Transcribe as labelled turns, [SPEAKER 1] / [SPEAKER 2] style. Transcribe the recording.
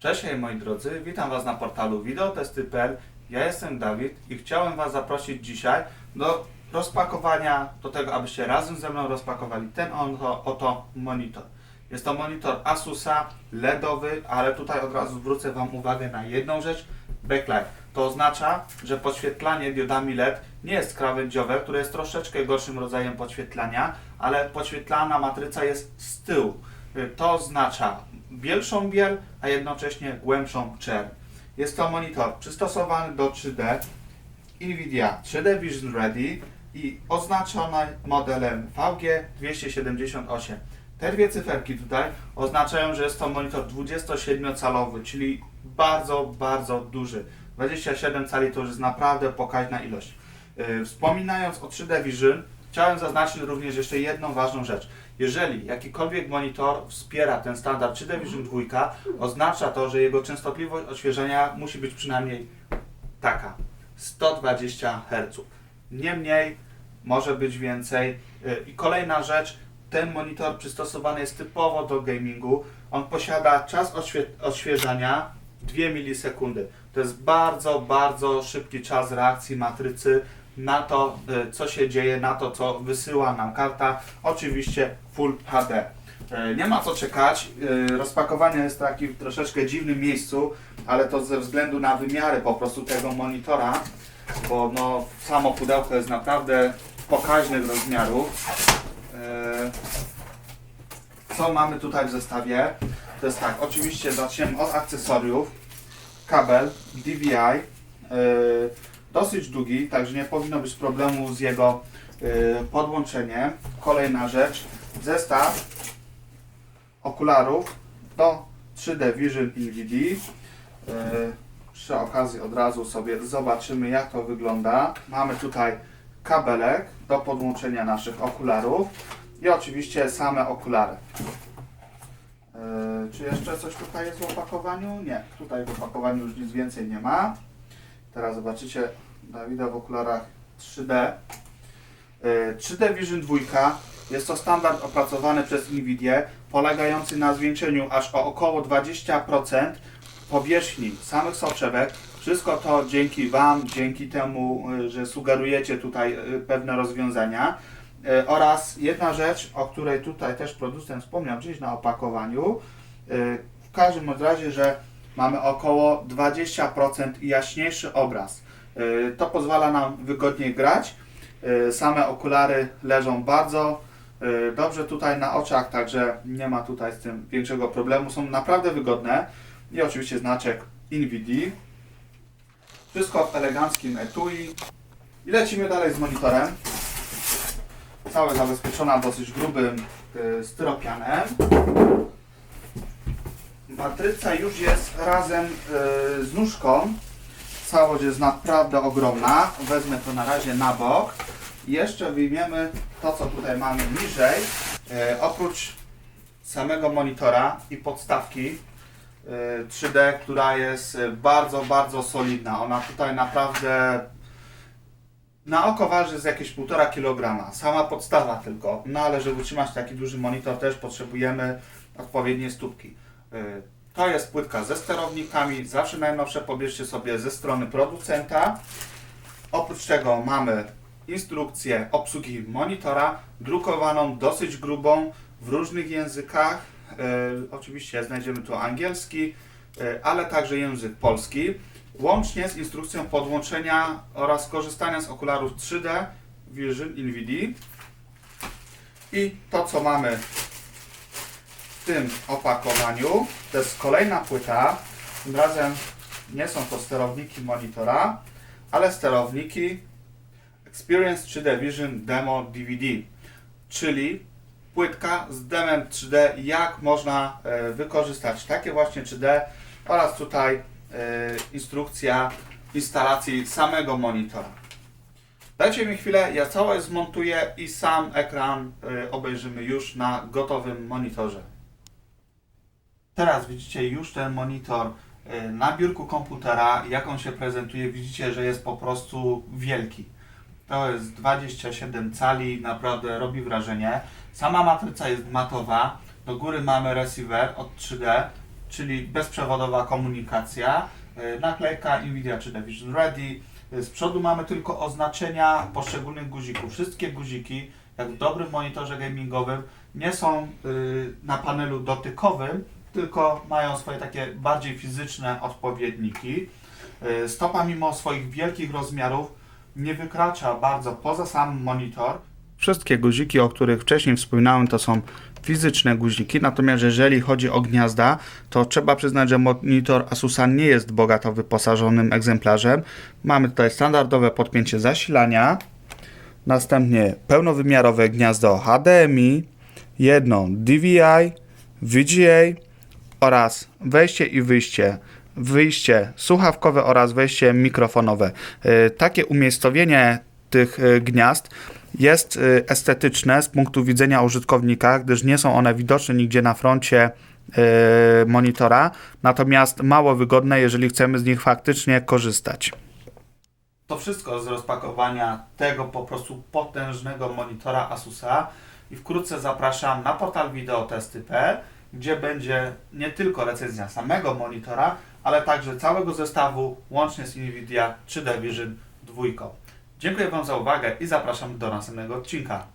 [SPEAKER 1] drodzy, witam Was na portalu wideotesty.pl. Ja jestem Dawid i chciałem Was zaprosić dzisiaj do rozpakowania, do tego, abyście razem ze mną rozpakowali ten oto, oto monitor. Jest to monitor Asusa LEDowy, ale tutaj od razu zwrócę Wam uwagę na jedną rzecz, backlight. To oznacza, że podświetlanie diodami LED nie jest krawędziowe, które jest troszeczkę gorszym rodzajem podświetlania, ale podświetlana matryca jest z tyłu. Y, To oznacza bielszą biel, a jednocześnie głębszą czerń. Jest to monitor przystosowany do 3D, NVIDIA 3D Vision Ready i oznaczony modelem VG278. Te dwie cyferki tutaj oznaczają, że jest to monitor 27-calowy, czyli bardzo, bardzo duży. 27 cali to już jest naprawdę pokaźna ilość. Yy, Wspominając o 3D Vision, chciałem zaznaczyć również jeszcze jedną ważną rzecz. Jeżeli jakikolwiek monitor wspiera ten standard 3D Vision 2, oznacza to, że jego częstotliwość odświeżenia musi być przynajmniej taka 120 Hz. Nie mniej, może być więcej. Yy, I kolejna rzecz, ten monitor przystosowany jest typowo do gamingu. On posiada czas odświe- odświeżania 2 milisekundy. To jest bardzo, bardzo szybki czas reakcji matrycy na to, y, co się dzieje, na to, co wysyła nam karta. Oczywiście Full HD. Y, Nie ma co czekać. Y, Rozpakowanie jest w takim troszeczkę dziwnym miejscu, ale to ze względu na wymiary po prostu tego monitora, bo no, samo pudełko jest naprawdę pokaźnych rozmiarów. Co mamy tutaj w zestawie? To jest tak, oczywiście zaczniemy od akcesoriów. Kabel DVI, dosyć długi, także nie powinno być problemu z jego y, podłączeniem. Kolejna rzecz, zestaw okularów do 3D Vision NVD. Y, Przy okazji od razu sobie zobaczymy jak to wygląda. Mamy tutaj kabelek do podłączenia naszych okularów i oczywiście same okulary. Yy, Czy jeszcze coś tutaj jest w opakowaniu? Nie, tutaj w opakowaniu już nic więcej nie ma. Teraz zobaczycie Dawida w okularach 3D. Yy, 3D Vision 2 jest to standard opracowany przez NVIDIA, polegający na zwiększeniu aż o około 20% powierzchni samych soczewek. Wszystko to dzięki Wam, dzięki temu, yy, że sugerujecie tutaj yy, pewne rozwiązania. E, Oraz jedna rzecz, o której tutaj też producent wspomniał gdzieś na opakowaniu. e, W każdym razie, że mamy około 20% jaśniejszy obraz. E, To pozwala nam wygodniej grać. E, Same okulary leżą bardzo e, dobrze tutaj na oczach, także nie ma tutaj z tym większego problemu. Są naprawdę wygodne. I oczywiście znaczek NVIDIA. Wszystko w eleganckim etui. I lecimy dalej z monitorem całe zabezpieczona dosyć grubym styropianem. Matryca już jest razem z nóżką. Całość jest naprawdę ogromna. Wezmę to na razie na bok. Jeszcze wyjmiemy to, co tutaj mamy niżej. Y, oprócz samego monitora i podstawki y, 3D, która jest bardzo, bardzo solidna. Ona tutaj naprawdę na oko waży z jakieś 1,5 kg. Sama podstawa tylko. No ale żeby utrzymać taki duży monitor też potrzebujemy odpowiednie stópki. To jest płytka ze sterownikami. Zawsze najnowsze pobierzcie sobie ze strony producenta. Oprócz tego mamy instrukcję obsługi monitora, drukowaną dosyć grubą w różnych językach. Y, Oczywiście znajdziemy tu angielski, y, ale także język polski łącznie z instrukcją podłączenia oraz korzystania z okularów 3D Vision NVD. I to, co mamy tym opakowaniu, to jest kolejna płyta. Tym razem nie są to sterowniki monitora, ale sterowniki Experience 3D Vision Demo DVD, czyli płytka z demem 3D, jak można e, wykorzystać takie właśnie 3D oraz tutaj e, instrukcja instalacji samego monitora. Dajcie mi chwilę, ja całość zmontuję i sam ekran e, obejrzymy już na gotowym monitorze. Teraz widzicie już ten monitor e, na biurku komputera, jak on się prezentuje. Widzicie, że jest po prostu wielki. To jest 27 cali, naprawdę robi wrażenie. Sama matryca jest matowa. Do góry mamy receiver od 3D. czyli bezprzewodowa komunikacja, y, naklejka NVIDIA czy Vision Ready. Y, Z przodu mamy tylko oznaczenia poszczególnych guzików. Wszystkie guziki, jak w dobrym monitorze gamingowym, nie są na panelu dotykowym, tylko mają swoje takie bardziej fizyczne odpowiedniki. Y, Stopa mimo swoich wielkich rozmiarów nie wykracza bardzo poza sam monitor. Wszystkie guziki, o których wcześniej wspominałem, to są fizyczne guziki, natomiast jeżeli chodzi o gniazda, to trzeba przyznać, że monitor Asusa nie jest bogato wyposażonym egzemplarzem. Mamy tutaj standardowe podpięcie zasilania, następnie pełnowymiarowe gniazdo HDMI, jedno DVI, VGA oraz wejście i wyjście. Wyjście słuchawkowe oraz wejście mikrofonowe. Y, Takie umiejscowienie tych y, gniazd jest y, estetyczne z punktu widzenia użytkownika, gdyż nie są one widoczne nigdzie na froncie monitora, natomiast mało wygodne, jeżeli chcemy z nich faktycznie korzystać. To wszystko z rozpakowania tego po prostu potężnego monitora Asusa i wkrótce zapraszam na portal wideotesty.pl, gdzie będzie nie tylko recenzja samego monitora, ale także całego zestawu łącznie z Nvidia 3D Vision 2. Dziękuję Wam za uwagę i zapraszam do następnego odcinka.